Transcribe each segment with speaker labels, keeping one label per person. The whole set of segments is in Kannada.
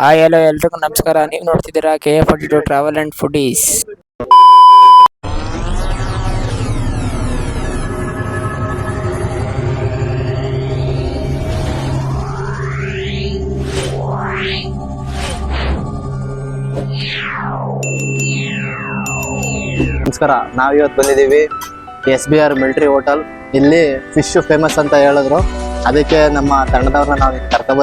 Speaker 1: ಹಾಯ್ ಹಲೋ ಎಲ್ರಿಗೂ ನಮಸ್ಕಾರ. ನೀವು ನೋಡ್ತಿದ್ದೀರಾ K A forty two travel and foodies
Speaker 2: ನಮಸ್ಕಾರ ನಾವು ಇವತ್ತು ಬಂದಿದ್ದೀವಿ S B R military hotel ಇಲ್ಲಿ ಫಿಶ್ ಫೇಮಸ್ ಅಂತ ಹೇಳಿದ್ರು. ಅದಕ್ಕೆ ನಮ್ಮ ತಂಡದವ್ರನ್ನ ನಾವು ಕರ್ಕೊಂಡ್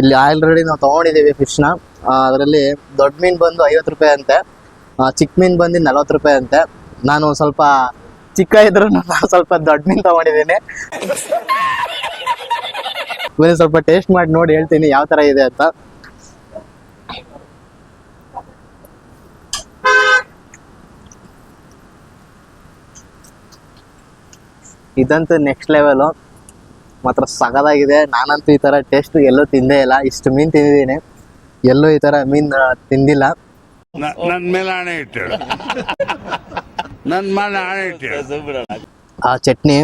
Speaker 2: ಇಲ್ಲಿ ಆಲ್ರೆಡಿ ನಾವು ತಗೊಂಡಿದ್ದೀವಿ ಫಿಶ್ನ ಅದರಲ್ಲಿ ದೊಡ್ಡ ಮೀನು ಬಂದು ಐವತ್ತು ರೂಪಾಯಿ ಅಂತೆ. ಚಿಕ್ಕ ಮೀನು ಬಂದು ನಲ್ವತ್ತು ರೂಪಾಯಿ ಅಂತೆ. ನಾನು ಸ್ವಲ್ಪ ಚಿಕ್ಕ ಇದ್ರು ನಾನು ಸ್ವಲ್ಪ ದೊಡ್ಡ ಮೀನು ತಗೊಂಡಿದ್ದೀನಿ. ಬನ್ನಿ ಸ್ವಲ್ಪ ಟೇಸ್ಟ್ ಮಾಡಿ ನೋಡಿ ಹೇಳ್ತೀನಿ ಯಾವ ಥರ ಇದೆ ಅಂತ. ಇದಂತೂ ನೆಕ್ಸ್ಟ್ ಲೆವೆಲು ಮಾತ್ರ ಸಗದಾಗಿದೆ. ನಾನಂತೂ ಈ ಥರ ಟೇಸ್ಟ್ ಎಲ್ಲೂ ತಿಂದೇ ಇಲ್ಲ. ಇಷ್ಟು ಮೀನು ತಿಂದಿದ್ದೀನಿ. ಎಲ್ಲೂ ಈ ಥರ ಮೀನ್ ತಿಂದಿಲ್ಲ.
Speaker 3: ನನ್ನ ನನ್ ಮೇಲೆ ಆಣೆ ಇಟ್ಟು ನನ್ನ ಮೇಲೆ ಆಣೆ ಇಟ್ಟು
Speaker 2: ಆ ಚಟ್ನಿ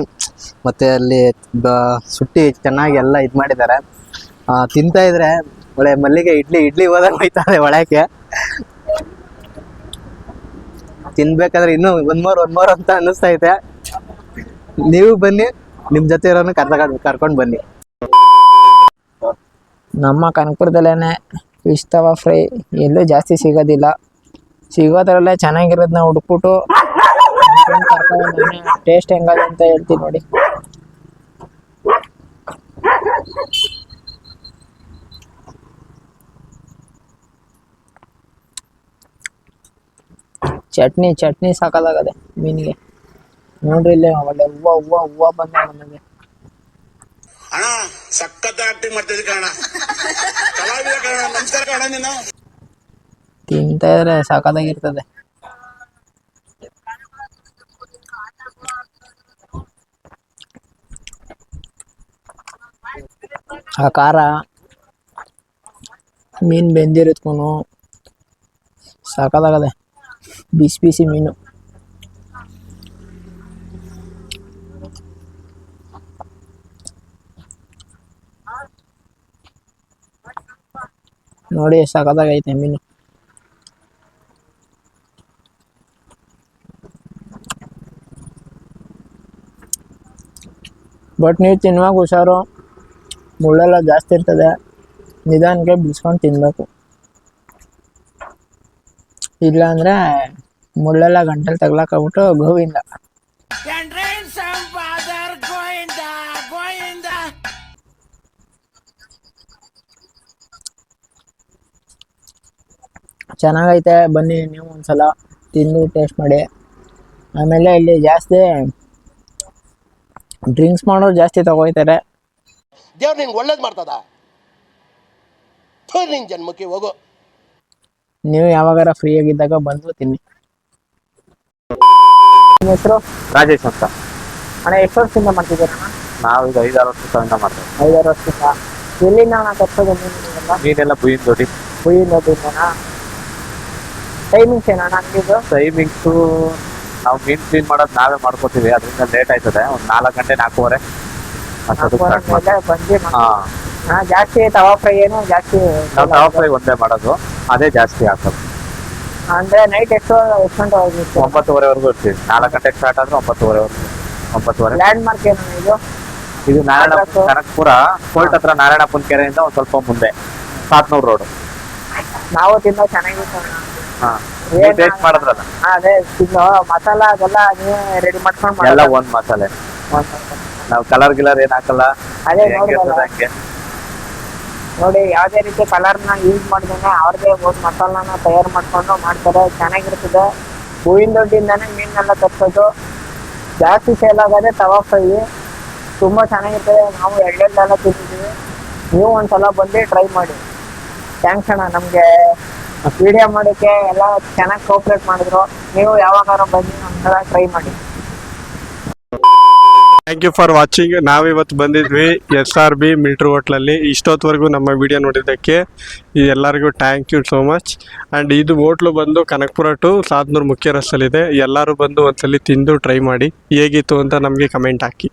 Speaker 2: ಮತ್ತೆ ಅಲ್ಲಿ ಸುಟ್ಟಿ ಚೆನ್ನಾಗಿ ಎಲ್ಲ ಇದು ಮಾಡಿದ್ದಾರೆ. ಆ, ತಿಂತಾ ಇದ್ರೆ ಒಳ್ಳೆ ಮಲ್ಲಿಗೆ ಇಡ್ಲಿ ಇಡ್ಲಿ ಹೋದಾಗ ಹೋಯ್ತಾರೆ ಒಳಕ್ಕೆ. ತಿನ್ಬೇಕಾದ್ರೆ ಇನ್ನೂ ಒಂದ್ ಮೋರ್ ಒಂದ್ ಮೋರ್ ಅಂತ ಅನ್ನಿಸ್ತೈತೆ ನೀವು ಬನ್ನಿ. ನಿಮ್ ಜೊತೆ ಇರೋನು ಕರ್ಕೊಂಡು ಕರ್ಕೊಂಡು ಬನ್ನಿ.
Speaker 1: ನಮ್ಮ ಕನಕಪುರದಲ್ಲೇ ಫಿಶ್ ತವಾ ಫ್ರೈ ಎಲ್ಲೂ ಜಾಸ್ತಿ ಸಿಗೋದಿಲ್ಲ. ಸಿಗೋದ್ರಲ್ಲೇ ಚೆನ್ನಾಗಿರೋದನ್ನ ಹುಡುಕ್ಬಿಟ್ಟು ಟೇಸ್ಟ್ ಹೆಂಗಾದ್ರೆ ಅಂತ ಹೇಳ್ತೀನಿ ನೋಡಿ. ಚಟ್ನಿ ಚಟ್ನಿ ಸಾಕಾಗದೆ ಮೀನಿಗೆ. ನೋಡ್ರಿ ಇಲ್ಲೇ ಒಳ್ಳೆ ಹೂವ ಹೂವ ಹೂವ ಬಂದ ನನಗೆ.
Speaker 3: ಅಣ್ಣ ಸಖತ್ ಆಕ್ಟಿಂಗ್ ಮಾಡ್ತಿದ್ದೆ ಕಣ ಕಲಾವಿದ ಕಣ ನಮಸ್ಕಾರ ಕಣ ನೀನು.
Speaker 1: ತಿಂತಾ ಇದ್ರೆ ಇರ್ತದೆ. ಆ ಖಾರ ಮೀನು ಬೆಂದಿರತ್ಕೊನು ಸಾಕಾಗದೆ ಬಿಸಿ ಬಿಸಿ ಮೀನು. ನೋಡಿ, ಸಕದಾಗೈತೆ ಮೀನು.
Speaker 4: ಬಟ್ ನೀವು ತಿನ್ನುವಾಗ ಹುಷಾರು. ಮುಳ್ಳೆಲ್ಲ ಜಾಸ್ತಿ ಇರ್ತದೆ. ನಿಧಾನಕ್ಕೆ ಬಿಡಿಸ್ಕೊಂಡು ತಿನ್ನಬೇಕು ಇಲ್ಲಾಂದರೆ ಮುಳ್ಳೆಲ್ಲ ಗಂಟಲು ತಗ್ಲಾಕಾಗ್ಬಿಟ್ಟು ಗೋವಿಂದ. ಚೆನ್ನಾಗೈತೆ ಬನ್ನಿ ನೀವು ಒಂದ್ಸಲ ತಿಂದು ಟೇಸ್ಟ್ ಮಾಡಿ. ಆಮೇಲೆ ಇಲ್ಲಿ ಜಾಸ್ತಿ ಡ್ರಿಂಕ್ಸ್ ಮಾಡೋರು ಜಾಸ್ತಿ ತಗೋಯ್ತಾರೆ
Speaker 5: ದೇವ್ರು ನಿನ್ಗೆ ಒಳ್ಳೇದು ಮಾಡ್ತದ? ಜನ್ಮಕ್ಕೆ ಹೋಗು.
Speaker 4: ನೀವು ಯಾವಾಗಾರ ಫ್ರೀ ಆಗಿದ್ದಾಗ ಬಂದು ತಿನ್ನಿ. ನಿಮ್ಮ ಹೆಸರು?
Speaker 6: ರಾಜೇಶ್ ಅಂತ.
Speaker 4: ಅಣ್ಣ ಎಷ್ಟು ವರ್ಷದಿಂದ ಮಾಡ್ತಿದ್ದೀರಾ
Speaker 6: ನಾವು ಈಗ ಐದಾರು ವರ್ಷದಿಂದ ಮಾಡ್ತೇವೆ.
Speaker 4: ಐದಾರು ವರ್ಷದಿಂದ. ಎಲ್ಲಿಂದ ನಾನು ತರ್ಸೋದು ಮೀನುಗಳನ್ನ
Speaker 6: ಮೀನೆಲ್ಲ ಬುಯ್ಯಿನ ದೊಡ್ಡಿ.
Speaker 4: ಪುಯಿನ್ ನೋಡಿದ್ದಣ್ಣ ಟೈಮಿಂಗ್ಸ್ ಏನೋ ನನಗಿದು
Speaker 6: ಟೈಮಿಂಗ್ಸು ನಾವು ಮೀನ್ ಕ್ಲೀನ್ ಮಾಡೋದು ನಾವೇ ಮಾಡ್ಕೋತೀವಿ. ಅದರಿಂದ ಲೇಟ್ ಆಯ್ತದೆ. ಒಂದು ನಾಲ್ಕು ಗಂಟೆ ನಾಲ್ಕೂವರೆ.
Speaker 4: ಬಂದು
Speaker 6: ಹಾ.
Speaker 4: ಜಾಸ್ತಿ ತವಾ ಫ್ರೈ ಏನು ಜಾಸ್ತಿ
Speaker 6: ನಾವು ತವಾ ಫ್ರೈ ಒಂದೇ ಮಾಡೋದು. ಅದೇ ಜಾಸ್ತಿ ಹಾಕೋದು
Speaker 4: ಅಂದ್ರೆ ನೈಟ್ ಎಷ್ಟು ಎಷ್ಟು ಗಂಟೆ ಹೋಗಿತ್ತು
Speaker 6: ಒಂಬತ್ತುವರೆವರೆಗೂ ಇರ್ತೀವಿ. ನಾಲ್ಕು ಗಂಟೆಗೆ ಸ್ಟಾರ್ಟ್ ಆದ್ರೆ ಒಂಬತ್ತುವರೆವರೆಗೂ. ಒಂಬತ್ತುವರೆ.
Speaker 4: ಲ್ಯಾಂಡ್ ಮಾರ್ಕ್ ಏನು ಇದು?
Speaker 6: ಇದು ನಾರಾಯಣ? ಕನಕಪುರ ಕೋರ್ಟ್ ಹತ್ರ ನಾರಾಯಣಪ್ಪನ ಕೆರೆಯಿಂದ ಒಂದು ಸ್ವಲ್ಪ ಮುಂದೆ. ಸಾತ್ನೂರು ರೋಡ್.
Speaker 4: ನಾವು ತಿನ್ನೋ ಚೆನ್ನಾಗಿತ್ತು
Speaker 6: ಟೇಸ್ಟ್ ಮಾಡಿದ್ರಲ್ಲ
Speaker 4: ಅದೇ? ತಿನ್ನೋ. ಮಸಾಲ ಅದೆಲ್ಲ ನೀವೇ ರೆಡಿ ಮಾಡ್ಕೊಂಡು
Speaker 6: ಎಲ್ಲ? ಒಂದ್ ಮಸಾಲೆ. ನಾವು ಕಲರ್ ಗಿಲರ್ ಏನ್ ಹಾಕಲ್ಲ.
Speaker 4: ಅದೇ.
Speaker 6: ಹಂಗೆ
Speaker 4: ನೋಡಿ ಯಾವುದೇ ರೀತಿ ಕಲರ್ನ ಯೂಸ್ ಮಾಡ್ದೇನೆ ಅವ್ರದೇ ಒಂದು ಮಸಾಲಾನ ತಯಾರು ಮಾಡ್ಕೊಂಡು ಮಾಡ್ತಾರೆ. ಚೆನ್ನಾಗಿರ್ತದೆ. ಹೂವಿನ ದೊಡ್ಡಿಂದಾನೆ ಮೀನೆಲ್ಲ ತರ್ಸೋದು. ಜಾಸ್ತಿ ಸೇಲ್ ಆಗೋದೇ ತವಾ ಫ್ರೈ ತುಂಬ ಚೆನ್ನಾಗಿರ್ತದೆ. ನಾವು ಎಳ್ಳೆಳ್ಳೆಲ್ಲ ತಿಂದಿದ್ದೀವಿ. ನೀವು ಒಂದ್ಸಲ ಬಂದು ಟ್ರೈ ಮಾಡಿ. ಥ್ಯಾಂಕ್ಸ್ ಅಣ್ಣ ನಮಗೆ ವಿಡಿಯೋ ಮಾಡೋಕ್ಕೆ ಎಲ್ಲ ಚೆನ್ನಾಗಿ ಕೋಪ್ರೇಟ್ ಮಾಡಿದ್ರು. ನೀವು ಯಾವಾಗಾರು ಬಂದು ಒಂದ್ಸಲ ಟ್ರೈ ಮಾಡಿ.
Speaker 7: ಥ್ಯಾಂಕ್ ಯು ಫಾರ್ ವಾಚಿಂಗ್ ನಾವಿವತ್ತು ಬಂದಿದ್ವಿ ಎಸ್ ಆರ್ ಬಿ ಮಿಲ್ಟ್ರಿ ಹೋಟ್ಲಲ್ಲಿ ಇಷ್ಟೊತ್ತವರೆಗೂ ನಮ್ಮ ವಿಡಿಯೋ ನೋಡಿದ್ದಕ್ಕೆ ಎಲ್ಲರಿಗೂ thank you so much and ಇದು ಹೋಟ್ಲು ಬಂದು ಕನಕಪುರ ಟು ಸಾದ್ನೂರು ಮುಖ್ಯ ರಸ್ತಲ್ಲಿದೆ ಎಲ್ಲರೂ ಬಂದು ಒಂದ್ಸಲಿ ತಿಂದು ಟ್ರೈ ಮಾಡಿ. ಹೇಗಿತ್ತು ಅಂತ ನಮಗೆ ಕಮೆಂಟ್ ಹಾಕಿ.